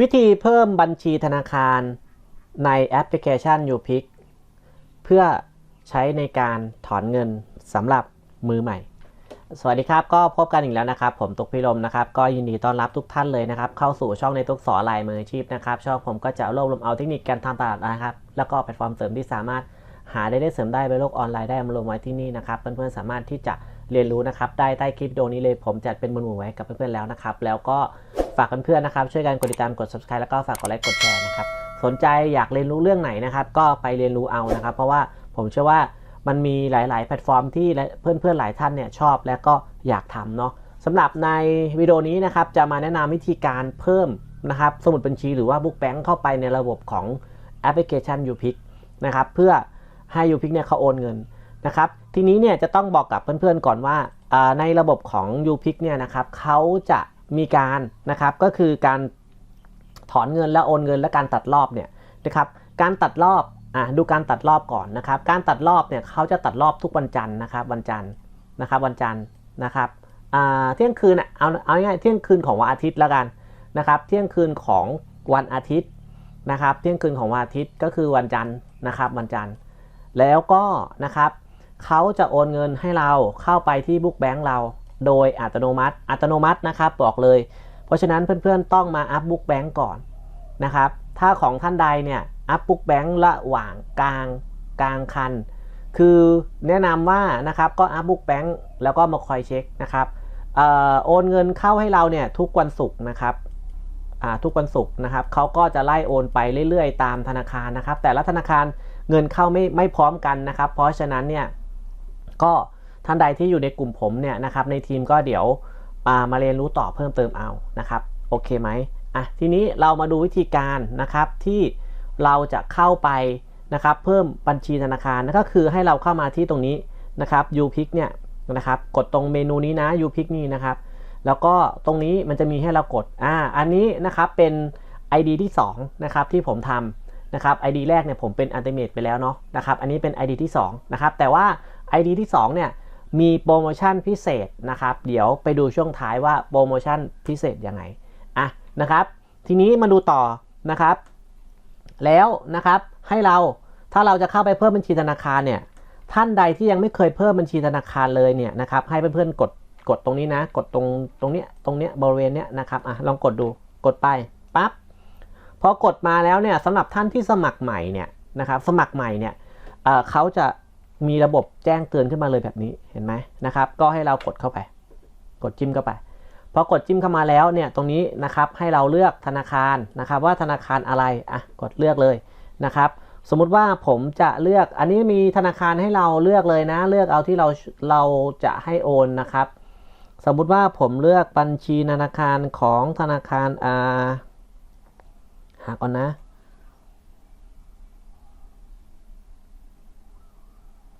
วิธีเพิ่มบัญชีธนาคารในแอปพลิเคชัน u p i c เพื่อใช้ในการถอนเงินสำหรับมือใหม่ สวัสดีครับ ก็พบกันอีกแล้วนะครับ ผมตุกพิรมนะครับ ก็ยินดีต้อนรับทุกท่านเลยนะครับ เข้าสู่ช่องในตุกสอนลายมืออาชีพนะครับ ช่องผมก็จะรวบรวมเอาเทคนิคการทำตลาดนะครับ แล้วก็แพลตฟอร์มเสริมที่สามารถหาได้ได้เสริมได้ในโลกออนไลน์ได้มารวมไว้ที่นี่นะครับ เพื่อนๆสามารถที่จะเรียนรู้นะครับ ได้ใต้คลิปวิดีโอนี้เลย ผมจัดเป็นหมวดหมู่ไว้กับเพื่อนๆแล้วนะครับ แล้วก็ ฝากเพื่อนๆนะครับ ช่วยกันกดติดตามกด subscribe แล้วก็ฝากกดไลค์กดแชร์นะครับ สนใจอยากเรียนรู้เรื่องไหนนะครับ ก็ไปเรียนรู้เอานะครับ เพราะว่าผมเชื่อว่ามันมีหลาย ๆ แพลตฟอร์มที่เพื่อนๆหลายท่านเนี่ยชอบและก็อยากทำเนาะสำหรับในวิดีโอนี้นะครับจะมาแนะนำวิธีการเพิ่มนะครับ สมุดบัญชีหรือว่า Book Bank เข้าไปในระบบของแอปพลิเคชัน YouPick นะครับเพื่อให้ YouPick เนี่ยเขาโอนเงินนะครับ ทีนี้เนี่ยจะต้องบอกกับเพื่อนๆก่อนว่าในระบบของ YouPick เนี่ยนะครับเขาจะ มีการนะครับก็คือการถอนเงินและโอนเงินและการตัดรอบเนี่ยนะครับการตัดรอบอะดูการตัดรอบก่อนนะครับ การตัดรอบเนี่ยเขาจะตัดรอบทุกวันจันทร์นะครับวันจันทร์นะครับวันจันทร์นะครับอ่าเที่ยงคืนอะเอาเอาง่ายเที่ยงคืนของวันอาทิตย์แล้วกันนะครับ เที่ยงคืนของวันอาทิตย์นะครับ เที่ยงคืนของวันอาทิตย์ก็คือวันจันทร์นะครับวันจันทร์แล้วก็นะครับเขาจะโอนเงินให้เราเข้าไปที่บุ๊กแบงค์เรา โดยอัตโนมัติ อัตโนมัตินะครับบอกเลย เพราะฉะนั้นเพื่อนๆต้องมาอัพบุ๊กแบงค์ก่อนนะครับ ถ้าของท่านใดเนี่ยอัพบุ๊กแบงค์ระหว่างกลางกลางคัน คือแนะนำว่านะครับก็อัพบุ๊กแบงค์แล้วก็มาคอยเช็คนะครับออโอนเงินเข้าให้เราเนี่ยทุกวันศุกร์นะครับทุกวันศุกร์นะครับเขาก็จะไล่โอนไปเรื่อยๆ ตามธนาคารนะครับ แต่ละธนาคารเงินเข้าไม่ไม่พร้อมกันนะครับ เพราะฉะนั้นเนี่ยก็ ท่านใดที่อยู่ในกลุ่มผมเนี่ยนะครับในทีมก็เดี๋ยวมามาเรียนรู้ต่อเพิ่มเติมเอานะครับโอเคไหมอะทีนี้เรามาดูวิธีการนะครับที่เราจะเข้าไปนะครับเพิ่มบัญชีธนาคารนั่นก็คือให้เราเข้ามาที่ตรงนี้นะครับ u p i c เนี่ยนะครับกดตรงเมนูนี้นะ u p i c นี่นะครับ แล้วก็ตรงนี้มันจะมีให้เรากดอ่าอันนี้นะครับเป็น ID ที่2นะครับที่ผมทำนะครับ ID แรกเนี่ยผมเป็น Ultimate ไปแล้วเนาะนะครับอันนี้เป็น ID ที่2นะครับแต่ว่า ID ที่2เนี่ย มีโปรโมชั่นพิเศษนะครับ เดี๋ยวไปดูช่วงท้ายว่าโปรโมชั่นพิเศษยังไงอะนะครับ ทีนี้มาดูต่อนะครับ แล้วนะครับให้เราถ้าเราจะเข้าไปเพิ่มบัญชีธนาคารเนี่ยท่านใดที่ยังไม่เคยเพิ่มบัญชีธนาคารเลยเนี่ยนะครับให้เพื่อนๆกดกดตรงนี้นะ กดตรงตรงเนี้ยตรงเนี้ยบริเวณเนี้ยนะครับอะลองกดดูกดไปปั๊บพอกดมาแล้วเนี่ยสำหรับท่านที่สมัครใหม่เนี่ยนะครับสมัครใหม่เนี่ยเเขาจะ มีระบบแจ้งเตือนขึ้นมาเลยแบบนี้เห็นไหมนะครับ ก็ให้เรากดเข้าไป กดจิ้มเข้าไปพอกดจิ้มเข้ามาแล้วเนี่ยตรงนี้นะครับให้เราเลือกธนาคารนะครับ ว่าธนาคารอะไรอะกดเลือกเลยนะครับ สมมุติว่าผมจะเลือกอันนี้มีธนาคารให้เราเลือกเลยนะ เลือกเอาที่เราเราจะให้โอนนะครับ สมมุติว่าผมเลือกบัญชีธนาคารของธนาคารอ่าหาก่อนนะ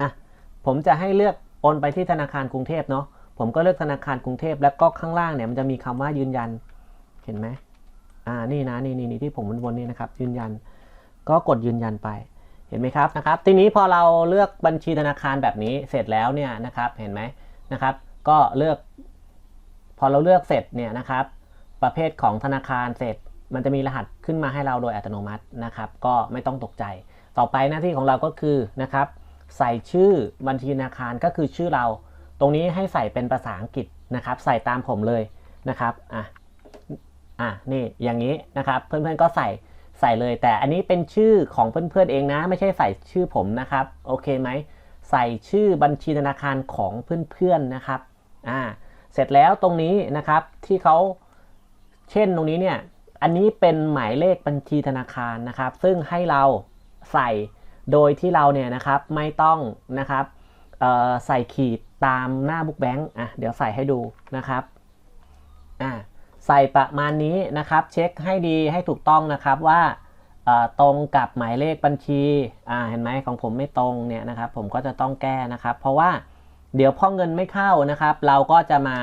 อะ ผมจะให้เลือกโอนไปที่ธนาคารกรุงเทพเนาะผมก็เลือกธนาคารกรุงเทพแล้วก็ข้างล่างเนี่ยมันจะมีคำว่ายืนยันเห็นไหมอ่านี่นะนี่นี่ที่ผมวนๆนี่นะครับยืนยัน ก็กดยืนยันไปเห็นไหมครับนะครับ ทีนี้พอเราเลือกบัญชีธนาคารแบบนี้เสร็จแล้วเนี่ยนะครับเห็นไหมนะครับ ก็เลือก พอเราเลือกเสร็จเนี่ยนะครับ ประเภทของธนาคารเสร็จ มันจะมีรหัสขึ้นมาให้เราโดยอัตโนมัตินะครับ ก็ไม่ต้องตกใจ ต่อไปหน้าที่ของเราก็คือนะครับ ใส่ชื่อบัญชีธนาคารก็คือชื่อเรา ตรงนี้ให้ใส่เป็นภาษาอังกฤษนะครับ ใส่ตามผมเลยนะครับอะอะนี่อย่างนี้นะครับเพื่อนๆก็ใส่ใส่เลย แต่อันนี้เป็นชื่อของเพื่อนๆเองนะ ไม่ใช่ใส่ชื่อผมนะครับโอเคไหมใส่ชื่อบัญชีธนาคารของเพื่อนๆนะครับอ่าเสร็จแล้วตรงนี้นะครับที่เขาเช่นตรงนี้เนี่ยอันนี้เป็นหมายเลขบัญชีธนาคารนะครับ ซึ่งให้เราใส่ โดยที่เราเนี่ยนะครับไม่ต้องนะครับใส่ขีดตามหน้าบุ๊กแบงค์อะเดี๋ยวใส่ให้ดูนะครับอ่าใส่ประมาณนี้นะครับเช็คให้ดีให้ถูกต้องนะครับว่าตรงกับหมายเลขบัญชีอ่าเห็นไหมของผมไม่ตรงเนี่ยนะครับผมก็จะต้องแก้นะครับ เพราะว่าเดี๋ยวพอเงินไม่เข้านะครับ เราก็จะมา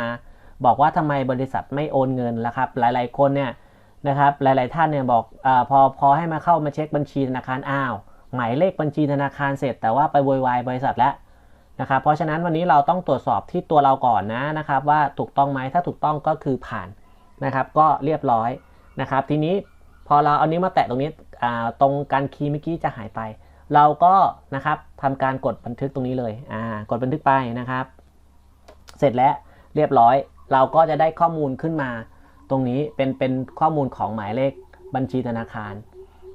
บอกว่าทำไมบริษัทไม่โอนเงินล้วครับ หลาย ๆ คนเนี่ยนะครับหลาย ๆ ท่านเนี่ยบอกอพอพอให้มาเข้ามาเช็คบัญชีธนาคารอ้าว หมายเลขบัญชีธนาคารเสร็จ แต่ว่าไปโวยวายบริษัทแล้วนะครับเพราะฉะนั้นวันนี้เราต้องตรวจสอบที่ตัวเราก่อนนะนะครับ ว่าถูกต้องไหมถ้าถูกต้องก็คือผ่านนะครับ ก็เรียบร้อยนะครับ ทีนี้พอเราเอานิ้วมาแตะตรงนี้ตรงการคีย์เมื่อกี้จะหายไป เราก็นะครับทำการกดบันทึกตรงนี้เลยกดบันทึกไปนะครับ เสร็จแล้วเรียบร้อย เราก็จะได้ข้อมูลขึ้นมา ตรงนี้เป็นเป็นข้อมูลของหมายเลขบัญชีธนาคาร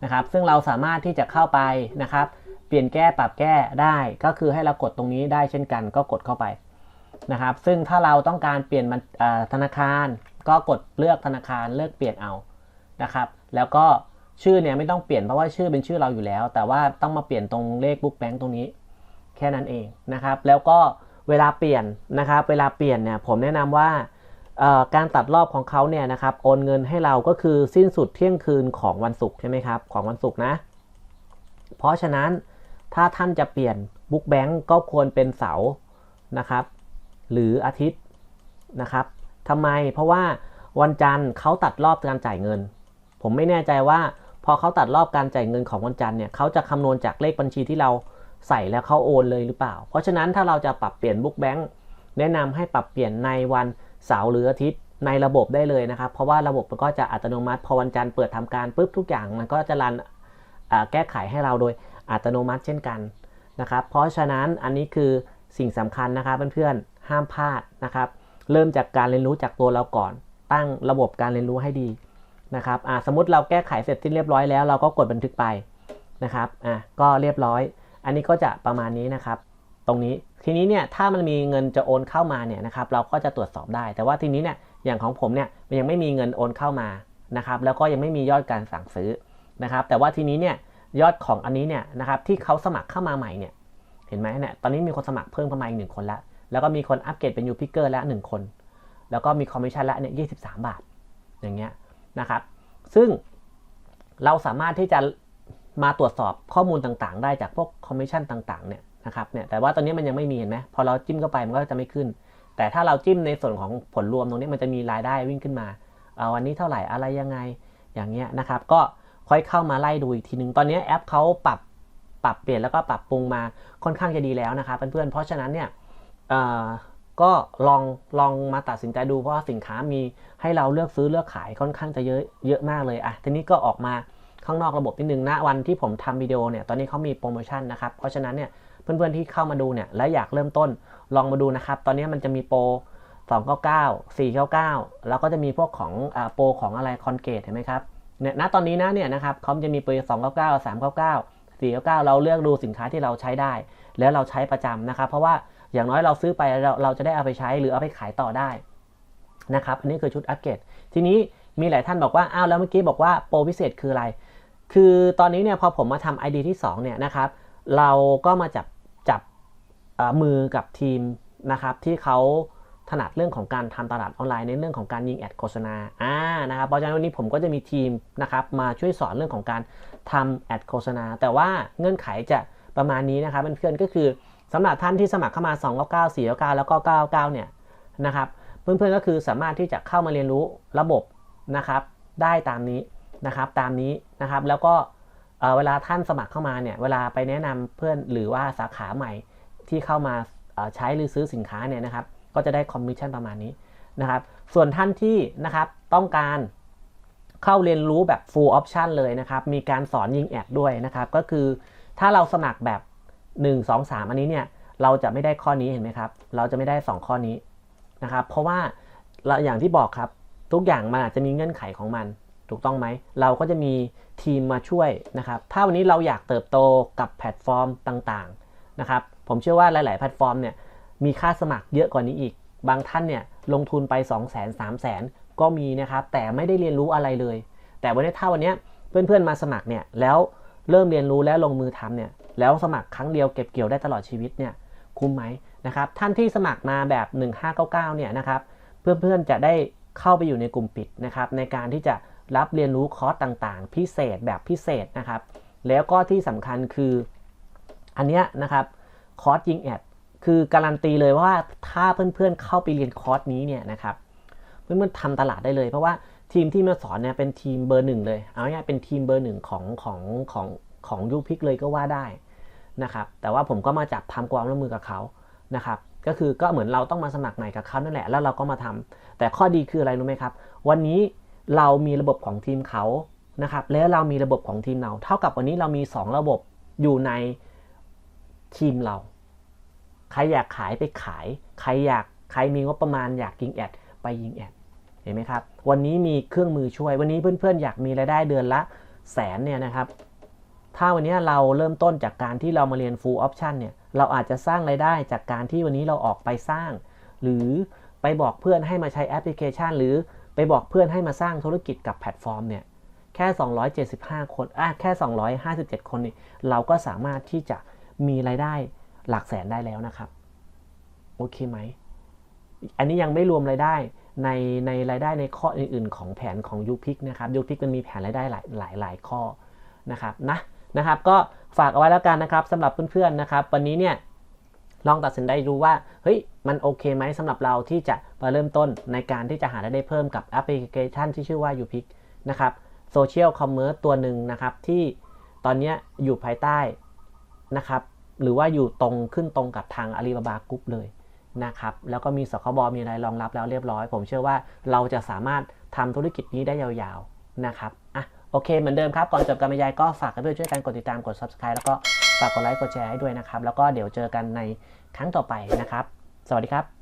นะครับ ซึ่งเราสามารถที่จะเข้าไปนะครับ เปลี่ยนแก้ปรับแก้ได้ ก็คือให้เรากดตรงนี้ได้เช่นกัน ก็กดเข้าไปนะครับ ซึ่งถ้าเราต้องการเปลี่ยนธนาคาร ก็กดเลือกธนาคารเลือกเปลี่ยนเอานะครับ แล้วก็ชื่อเนี่ยไม่ต้องเปลี่ยนเพราะว่าชื่อเป็นชื่อเราอยู่แล้ว แต่ว่าต้องมาเปลี่ยนตรงเลขบุ๊กแบงค์ตรงนี้ แค่นั้นเองนะครับ แล้วก็เวลาเปลี่ยนนะครับ เวลาเปลี่ยนเนี่ยผมแนะนำว่า การตัดรอบของเขาเนี่ยนะครับโอนเงินให้เราก็คือสิ้นสุดเที่ยงคืนของวันศุกร์ใช่ไหมครับของวันศุกร์นะ เพราะฉะนั้นถ้าท่านจะเปลี่ยนบุ๊กแบงก์ก็ควรเป็นเสาร์นะครับ หรืออาทิตย์นะครับทำไมเพราะว่าวันจันทร์เขาตัดรอบการจ่ายเงิน ผมไม่แน่ใจว่าพอเขาตัดรอบการจ่ายเงินของวันจันทร์เนี่ยเขาจะคำนวณจากเลขบัญชีที่เราใส่แล้วเขาโอนเลยหรือเปล่า เพราะฉะนั้นถ้าเราจะปรับเปลี่ยนบุ๊กแบงก์แนะนำให้ปรับเปลี่ยนในวัน เสาร์หรืออาทิตย์ในระบบได้เลยนะครับ เพราะว่าระบบมันก็จะอัตโนมัติ พอวันจันทร์เปิดทำการปุ๊บทุกอย่างมันก็จะรันแก้ไขให้เราโดยอัตโนมัติเช่นกันนะครับ เพราะฉะนั้นอันนี้คือสิ่งสำคัญนะครับเพื่อนๆห้ามพลาดนะครับ เริ่มจากการเรียนรู้จากตัวเราก่อน ตั้งระบบการเรียนรู้ให้ดีนะครับสมมติเราแก้ไขเสร็จที่เรียบร้อยแล้วเราก็กดบันทึกไปนะครับอะก็เรียบร้อย อันนี้ก็จะประมาณนี้นะครับ ตรงนี้ทีนี้เนี่ยถ้ามันมีเงินจะโอนเข้ามาเนี่ยนะครับเราก็จะตรวจสอบได้ แต่ว่าทีนี้เนี่ยอย่างของผมเนี่ยมันยังไม่มีเงินโอนเข้ามานะครับแล้วก็ยังไม่มียอดการสั่งซื้อนะครับแต่ว่าทีนี้เนี่ยยอดของอันนี้เนี่ยนะครับที่เขาสมัครเข้ามาใหม่เนี่ยเห็นไหมเนี่ยตอนนี้มีคนสมัครเพิ่มเข้ามาอีกหนึ่งคนล้วแล้วก็มีคนอัปเกรดเป็นยูพิกเกอร์ล้วหนึ่งคน แล้วก็มีคอมมิชชั่นละเนี่ยยีบาท อย่างเงี้ยนะครับซึ่งเราสามารถที่จะมาตรวจสอบข้อมูลต่างๆ ได้จากพวกคอมมิชชั่นต่างๆเนี่ย นะครับเนี่ยแต่ว่าตอนนี้มันยังไม่มีเห็นไหมพอเราจิ้มเข้าไปมันก็จะไม่ขึ้น แต่ถ้าเราจิ้มในส่วนของผลรวมตรงนี้มันจะมีรายได้วิ่งขึ้นมาเอาวันนี้เท่าไหร่อะไรยังไงอย่างเงี้ยนะครับ ก็ค่อยเข้ามาไล่ดูอีกทีนึงตอนนี้แอปเขาปรับปรับเปลี่ยนแล้วก็ปรับปรุงมาค่อนข้างจะดีแล้วนะครับเพื่อนๆเพราะฉะนั้นเนี่ยก็ลองลองมาตัดสินใจดูเพราะว่าสินค้ามีให้เราเลือกซื้อเลือกขายค่อนข้างจะเยอะเยอะมากเลยอะทีนี้ก็ออกมาข้างนอกระบบนิดนึงนะวันที่ผมทำวิดีโอเนี่ยตอนนี้เขามีโปรโมชั่นนะครับเพราะฉะนั้นเนี่ย เพื่อนๆที่เข้ามาดูเนี่ยและอยากเริ่มต้นลองมาดูนะครับ ตอนนี้มันจะมีโปร299 499 แล้วก็จะมีพวกของอโปรของอะไรคอนเกตเห็นไหมครับเนี่ยณตอนนี้นะเนี่ยนะครับเขาจะมีโปร299 399 499 เราเลือกดูสินค้าที่เราใช้ได้ แล้วเราใช้ประจำนะครับ เพราะว่าอย่างน้อยเราซื้อไปเราเราจะได้เอาไปใช้หรือเอาไปขายต่อได้นะครับอันนี้คือชุดอัปเกรดทีนี้มีหลายท่านบอกว่าอ้าวแล้วเมื่อกี้บอกว่าโปรพิเศษคืออะไร คือตอนนี้เนี่ยพอผมมาทำ ID ที่2เนี่ยนะครับเราก็มาจับ มือกับทีมนะครับที่เขาถนัดเรื่องของการทำตลาดออนไลน์ในเรื่องของการยิงแอดโฆษณาอ่านะครับเพราะฉะนั้นวันนี้ผมก็จะมีทีมนะครับมาช่วยสอนเรื่องของการทำแอดโฆษณา แต่ว่าเงื่อนไขจะประมาณนี้นะครับเพื่อนๆก็คือสำหรับท่านที่สมัครเข้ามา 299 499 แล้วก็ 99 เนี่ยนะครับเพื่อนๆก็คือสามารถที่จะเข้ามาเรียนรู้ระบบนะครับได้ตามนี้นะครับตามนี้นะครับแล้วก็เวลาท่านสมัครเข้ามาเนี่ยเวลาไปแนะนำเพื่อนหรือว่าสาขาใหม่ ที่เข้ามาใช้หรือซื้อสินค้าเนี่ยนะครับ ก็จะได้คอมมิชชั่นประมาณนี้นะครับ ส่วนท่านที่นะครับต้องการเข้าเรียนรู้แบบ full option เลยนะครับ มีการสอนยิงแอดด้วยนะครับ ก็คือถ้าเราสมัครแบบ 1 2 3 อันนี้เนี่ย เราจะไม่ได้ข้อนี้เห็นไหมครับ เราจะไม่ได้ 2 ข้อนี้นะครับ เพราะว่าอย่างที่บอกครับ ทุกอย่างมันอาจจะมีเงื่อนไขของมัน ถูกต้องไหม เราก็จะมีทีมมาช่วยนะครับ ถ้าวันนี้เราอยากเติบโตกับแพลตฟอร์มต่างๆนะครับ ผมเชื่อว่าหลาย ๆ แพลตฟอร์มเนี่ยมีค่าสมัครเยอะกว่านี้อีก บางท่านเนี่ยลงทุนไป 2 0 0 0 0 0 3 0 0 0 0 ก็มีนะครับ แต่ไม่ได้เรียนรู้อะไรเลย แต่วันนี้ถ้าวันนี้เพื่อน ๆ มาสมัครเนี่ยแล้วเริ่มเรียนรู้แล้วลงมือทำเนี่ยแล้วสมัครครั้งเดียวเก็บเกี่ยวได้ตลอดชีวิตเนี่ยคุ้มไหมนะครับท่านที่สมัครมาแบบ 1599เนี่ยนะครับเพื่อนๆจะได้เข้าไปอยู่ในกลุ่มปิดนะครับในการที่จะรับเรียนรู้คอร์สต่างๆ พิเศษแบบพิเศษนะครับแล้วก็ที่สำคัญคืออันเนี้ยนะครับ คอร์สยิงแอดคือการันตีเลยว่าถ้าเพื่อนๆเข้าไปเรียนคอร์สนี้เนี่ยนะครับเพื่อนๆทำตลาดได้เลย เพราะว่าทีมที่มาสอนเนี่ยเป็นทีมเบอร์หนึ่งเลยเอาง่ายเป็นทีมเบอร์หนึ่งของของของของยูพิกเลยก็ว่าได้นะครับแต่ว่าผมก็มาจับทำความร่วมมือกับเขานะครับก็คือก็เหมือนเราต้องมาสมัครใหม่กับเขานั่นแหละแล้วเราก็มาทำแต่ข้อดีคืออะไรรู้ไหมครับ วันนี้เรามีระบบของทีมเขานะครับแล้วเรามีระบบของทีมเรา เท่ากับวันนี้เรามี 2 ระบบอยู่ในทีมเรา ใครอยากขายไปขาย ใครอยากใครมีงบประมาณอยากยิงแอดไปยิงแอดเห็นไหมครับ วันนี้มีเครื่องมือช่วย วันนี้เพื่อนๆ อยากมีรายได้เดือนละแสนเนี่ยนะครับ ถ้าวันนี้เราเริ่มต้นจากการที่เรามาเรียน full option เนี่ย เราอาจจะสร้างรายได้จากการที่วันนี้เราออกไปสร้าง หรือไปบอกเพื่อนให้มาใช้แอปพลิเคชัน หรือไปบอกเพื่อนให้มาสร้างธุรกิจกับแพลตฟอร์มเนี่ย แค่ 275 คนอะแค่ 257 คนนี่ เราก็สามารถที่จะมีรายได้ หลักแสนได้แล้วนะครับ โอเคไหม อันนี้ยังไม่รวมรายได้ในในรายได้ในข้ออื่น ๆ ของแผนของยูพิกนะครับยูพิกมันมีแผนรายได้หลายหลายหลายข้อนะครับนะนะครับ ก็ฝากเอาไว้แล้วกันนะครับสำหรับเพื่อนๆนะครับ วันนี้เนี่ยลองตัดสินใจดูว่าเฮ้ยมันโอเคไหมสำหรับเราที่จะมาเริ่มต้นในการที่จะหารายได้เพิ่มกับแอปพลิเคชันที่ชื่อว่ายูพิกนะครับโซเชียลคอมเมอร์ตัวหนึ่งนะครับที่ตอนนี้อยู่ภายใต้นะครับ หรือว่าอยู่ตรงขึ้นตรงกับทางอาลีบาบากรุ๊ปเลยนะครับแล้วก็มีสคบมีอะไรรองรับแล้วเรียบร้อย ผมเชื่อว่าเราจะสามารถทำธุรกิจนี้ได้ยาวๆนะครับอะโอเคเหมือนเดิมครับ ก่อนจบการบรรยายก็ฝากเพื่อนช่วยกันกดติดตามกด subscribe แล้วก็ฝากกดไลค์กดแชร์ให้ด้วยนะครับ แล้วก็เดี๋ยวเจอกันในครั้งต่อไปนะครับ สวัสดีครับ